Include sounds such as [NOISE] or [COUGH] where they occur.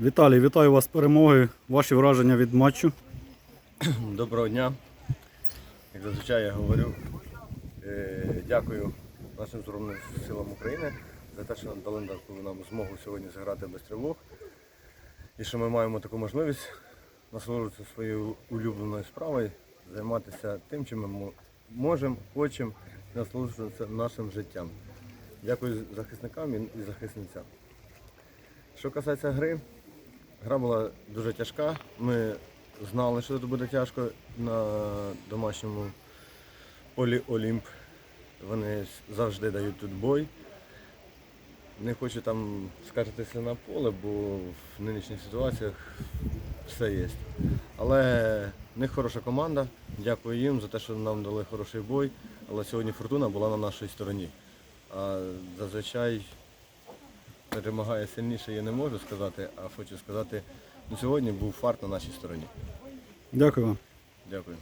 Віталій, вітаю вас з перемогою. Ваші враження від матчу. [CLEARS THROAT] Доброго дня. Як зазвичай я говорю, е, дякую нашим Збройним силам України за те, що нам дали нам змогу сьогодні зіграти без тривог. І що ми маємо таку можливість насолоджуватися своєю улюбленою справою, займатися тим, чим ми можемо, хочемо, насолоджуватися нашим життям. Дякую захисникам і захисницям. Що касається гри, Гра була дуже тяжка. Ми знали, що це буде тяжко на домашньому полі Олімп. Вони завжди дають тут бой. Не хочу там скаржитися на поле, бо в нинішніх ситуаціях все є. Але в них хороша команда. Дякую їм за те, що нам дали хороший бой. Але сьогодні фортуна була на нашій стороні. А зазвичай перемагає сильніше, я не можу сказати, а хочу сказати, ну, сьогодні був фарт на нашій стороні. Дякую вам. Дякую.